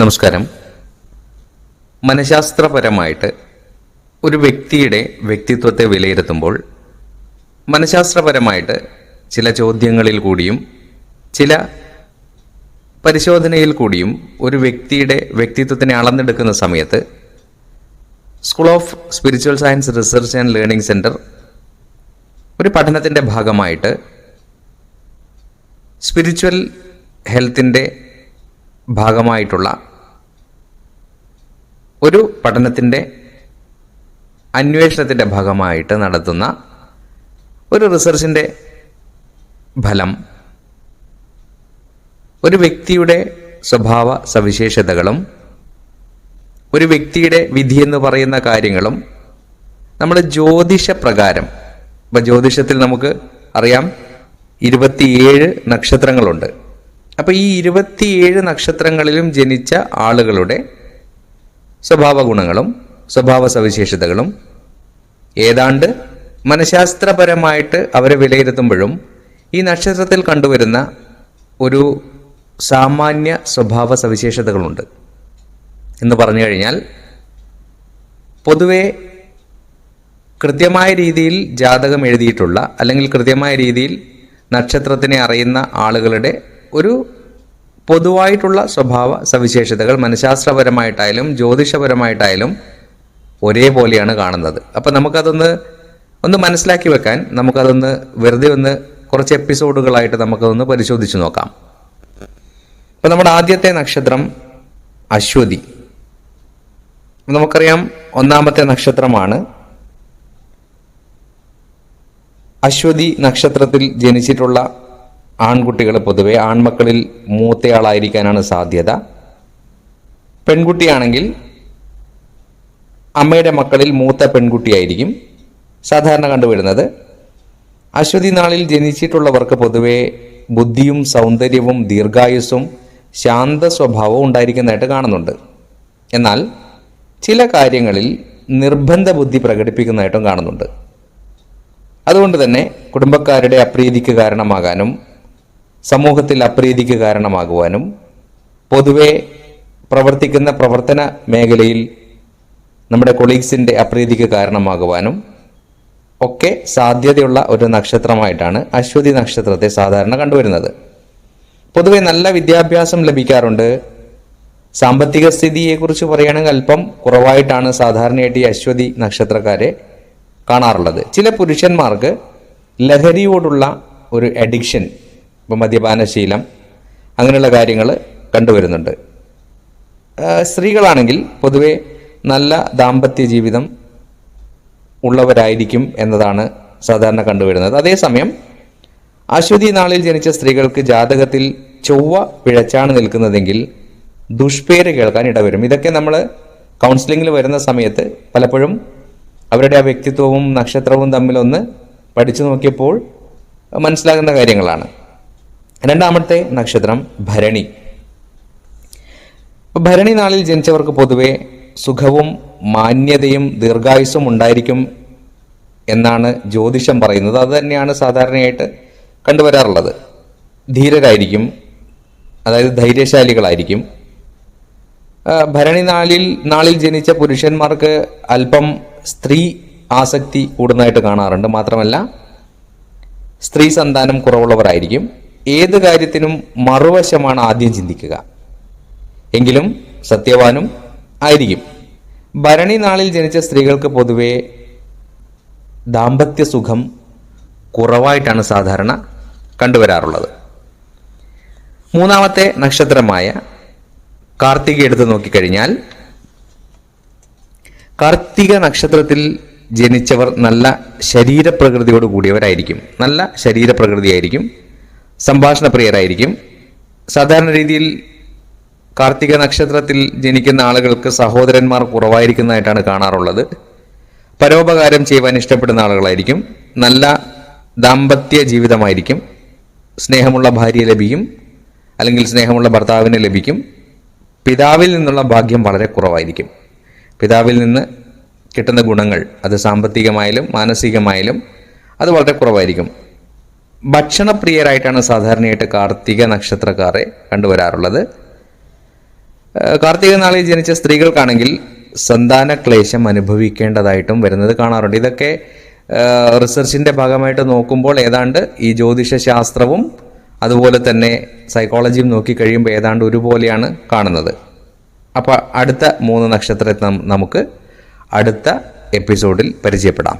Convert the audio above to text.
നമസ്കാരം. മനഃശാസ്ത്രപരമായിട്ട് ഒരു വ്യക്തിയുടെ വ്യക്തിത്വത്തെ വിലയിരുത്തുമ്പോൾ മനഃശാസ്ത്രപരമായിട്ട് ചില ചോദ്യങ്ങളിൽ കൂടിയും ചില പരിശോധനയിൽ കൂടിയും ഒരു വ്യക്തിയുടെ വ്യക്തിത്വത്തിനെ അളന്നെടുക്കുന്ന സമയത്ത് school of spiritual science research and learning centre ഒരു പഠനത്തിന്റെ ഭാഗമായിട്ട് സ്പിരിച്വൽ ഹെൽത്തിന്റെ ഭാഗമായിട്ടുള്ള ഒരു പഠനത്തിന്റെ അന്വേഷണത്തിന്റെ ഭാഗമായിട്ട് നടത്തുന്ന ഒരു റിസർച്ചിന്റെ ഫലം ഒരു വ്യക്തിയുടെ സ്വഭാവ സവിശേഷതകളും ഒരു വ്യക്തിയുടെ വിധി എന്ന് പറയുന്ന കാര്യങ്ങളും നമ്മൾ ജ്യോതിഷപ്രകാരം ഇപ്പം ജ്യോതിഷത്തിൽ നമുക്ക് അറിയാം ഇരുപത്തിയേഴ് നക്ഷത്രങ്ങളുണ്ട്. അപ്പോൾ ഈ ഇരുപത്തിയേഴ് നക്ഷത്രങ്ങളിലും ജനിച്ച ആളുകളുടെ സ്വഭാവ ഗുണങ്ങളും സ്വഭാവ സവിശേഷതകളും ഏതാണ്ട് മനഃശാസ്ത്രപരമായിട്ട് അവരെ വിലയിരുത്തുമ്പോഴും ഈ നക്ഷത്രത്തിൽ കണ്ടുവരുന്ന ഒരു സാമാന്യ സ്വഭാവ സവിശേഷതകളുണ്ട് എന്ന് പറഞ്ഞു കഴിഞ്ഞാൽ പൊതുവെ കൃത്യമായ രീതിയിൽ ജാതകം എഴുതിയിട്ടുള്ള അല്ലെങ്കിൽ കൃത്യമായ രീതിയിൽ നക്ഷത്രത്തിനെ അറിയുന്ന ആളുകളുടെ ഒരു പൊതുവായിട്ടുള്ള സ്വഭാവ സവിശേഷതകൾ മനഃശാസ്ത്രപരമായിട്ടായാലും ജ്യോതിഷപരമായിട്ടായാലും ഒരേപോലെയാണ് കാണുന്നത്. അപ്പം നമുക്കതൊന്ന് ഒന്ന് മനസ്സിലാക്കി വെക്കാൻ നമുക്കതൊന്ന് വെറുതെ ഒന്ന് കുറച്ച് എപ്പിസോഡുകളായിട്ട് നമുക്കതൊന്ന് പരിശോധിച്ച് നോക്കാം. അപ്പം നമ്മുടെ ആദ്യത്തെ നക്ഷത്രം അശ്വതി. നമുക്കറിയാം ഒന്നാമത്തെ നക്ഷത്രമാണ് അശ്വതി നക്ഷത്രത്തിൽ ജനിച്ചിട്ടുള്ള ആൺകുട്ടികൾ പൊതുവെ ആൺമക്കളിൽ മൂത്തയാളായിരിക്കാനാണ് സാധ്യത. പെൺകുട്ടിയാണെങ്കിൽ അമ്മയുടെ മക്കളിൽ മൂത്ത പെൺകുട്ടിയായിരിക്കും. സാധാരണ കണ്ടുവരുന്നത്. അശ്വതി നാളിൽ ജനിച്ചിട്ടുള്ളവർക്ക് പൊതുവെ ബുദ്ധിയും സൗന്ദര്യവും ദീർഘായുസ്സും ശാന്ത സ്വഭാവവും ഉണ്ടായിരിക്കുന്നതായിട്ട് കാണുന്നുണ്ട്. എന്നാൽ ചില കാര്യങ്ങളിൽ നിർബന്ധ ബുദ്ധി പ്രകടിപ്പിക്കുന്നതായിട്ടും കാണുന്നുണ്ട്. അതുകൊണ്ട് തന്നെ കുടുംബക്കാരുടെ അപ്രീതിക്ക് കാരണമാകാനും സമൂഹത്തിൽ അപ്രീതിക്ക് കാരണമാകുവാനും പൊതുവെ പ്രവർത്തിക്കുന്ന പ്രവർത്തന മേഖലയിൽ നമ്മുടെ കൊളീഗ്സിന്റെ അപ്രീതിക്ക് കാരണമാകുവാനും ഒക്കെ സാധ്യതയുള്ള ഒരു നക്ഷത്രമായിട്ടാണ് അശ്വതി നക്ഷത്രത്തെ സാധാരണ കണ്ടുവരുന്നത്. പൊതുവെ നല്ല വിദ്യാഭ്യാസം ലഭിക്കാറുണ്ട്. സാമ്പത്തിക സ്ഥിതിയെക്കുറിച്ച് പറയുകയാണെങ്കിൽ അല്പം കുറവായിട്ടാണ് സാധാരണയായിട്ട് ഈ അശ്വതി നക്ഷത്രക്കാരെ കാണാറുള്ളത്. ചില പുരുഷന്മാർക്ക് ലഹരിയോടുള്ള ഒരു അഡിക്ഷൻ ഇപ്പം മദ്യപാനശീലം അങ്ങനെയുള്ള കാര്യങ്ങൾ കണ്ടുവരുന്നുണ്ട് സ്ത്രീകളാണെങ്കിൽ പൊതുവെ നല്ല ദാമ്പത്യ ജീവിതം ഉള്ളവരായിരിക്കും എന്നതാണ് സാധാരണ കണ്ടുവരുന്നത് അതേസമയം അശ്വതി നാളിൽ ജനിച്ച സ്ത്രീകൾക്ക് ജാതകത്തിൽ ചൊവ്വ പിഴച്ചാണ് നിൽക്കുന്നതെങ്കിൽ ദുഷ്പേര് കേൾക്കാൻ ഇടവരും. ഇതൊക്കെ നമ്മൾ കൗൺസിലിങ്ങിൽ വരുന്ന സമയത്ത് പലപ്പോഴും അവരുടെ ആ വ്യക്തിത്വവും നക്ഷത്രവും തമ്മിലൊന്ന് പഠിച്ചു നോക്കിയപ്പോൾ മനസ്സിലാകുന്ന കാര്യങ്ങളാണ്. രണ്ടാമത്തെ നക്ഷത്രം ഭരണി. ഭരണി നാളിൽ ജനിച്ചവർക്ക് പൊതുവെ സുഖവും മാന്യതയും ദീർഘായുസ്സും ഉണ്ടായിരിക്കും എന്നാണ് ജ്യോതിഷം പറയുന്നത്. അത് തന്നെയാണ് സാധാരണയായിട്ട് കണ്ടുവരാറുള്ളത്. ധീരരായിരിക്കും അതായത് ധൈര്യശാലികളായിരിക്കും. ഭരണി നാളിൽ നാളിൽ ജനിച്ച പുരുഷന്മാർക്ക് അല്പം സ്ത്രീ ആസക്തി കൂടുന്നതായിട്ട് കാണാറുണ്ട്. മാത്രമല്ല സ്ത്രീ സന്താനം കുറവുള്ളവരായിരിക്കും. ഏത് കാര്യത്തിനും മറുവശമാണ് ആദ്യം ചിന്തിക്കുക. എങ്കിലും സത്യവാനും ആയിരിക്കും. ഭരണി നാളിൽ ജനിച്ച സ്ത്രീകൾക്ക് പൊതുവെ ദാമ്പത്യ സുഖം കുറവായിട്ടാണ് സാധാരണ കണ്ടുവരാറുള്ളത്. മൂന്നാമത്തെ നക്ഷത്രമായ കാർത്തിക എടുത്ത് നോക്കിക്കഴിഞ്ഞാൽ കാർത്തിക നക്ഷത്രത്തിൽ ജനിച്ചവർ നല്ല ശരീരപ്രകൃതിയോട് കൂടിയവരായിരിക്കും. നല്ല ശരീരപ്രകൃതിയായിരിക്കും. സംഭാഷണപ്രിയരായിരിക്കും. സാധാരണ രീതിയിൽ കാർത്തിക നക്ഷത്രത്തിൽ ജനിക്കുന്ന ആളുകൾക്ക് സഹോദരന്മാർ കുറവായിരിക്കുന്നതായിട്ടാണ് കാണാറുള്ളത്. പരോപകാരം ചെയ്യുവാൻ ഇഷ്ടപ്പെടുന്ന ആളുകളായിരിക്കും. നല്ല ദാമ്പത്യ ജീവിതമായിരിക്കും. സ്നേഹമുള്ള ഭാര്യ ലഭിക്കും. അല്ലെങ്കിൽ സ്നേഹമുള്ള ഭർത്താവിനെ ലഭിക്കും. പിതാവിൽ നിന്നുള്ള ഭാഗ്യം വളരെ കുറവായിരിക്കും. പിതാവിൽ നിന്ന് കിട്ടുന്ന ഗുണങ്ങൾ അത് സാമ്പത്തികമായാലും മാനസികമായാലും അത് വളരെ കുറവായിരിക്കും. ഭക്ഷണപ്രിയരായിട്ടാണ് സാധാരണയായിട്ട് കാർത്തിക നക്ഷത്രക്കാരെ കണ്ടുവരാറുള്ളത്. കാർത്തിക നാളിൽ ജനിച്ച സ്ത്രീകൾക്കാണെങ്കിൽ സന്താന ക്ലേശം അനുഭവിക്കേണ്ടതായിട്ടും വരുന്നത് കാണാറുണ്ട്. ഇതൊക്കെ റിസർച്ചിന്റെ ഭാഗമായിട്ട് നോക്കുമ്പോൾ ഏതാണ്ട് ഈ ജ്യോതിഷശാസ്ത്രവും അതുപോലെ തന്നെ സൈക്കോളജിയും നോക്കി കഴിയുമ്പോൾ ഏതാണ്ട് ഒരുപോലെയാണ് കാണുന്നത്. അപ്പോൾ അടുത്ത മൂന്ന് നക്ഷത്രത്തെ നമുക്ക് അടുത്ത എപ്പിസോഡിൽ പരിചയപ്പെടാം.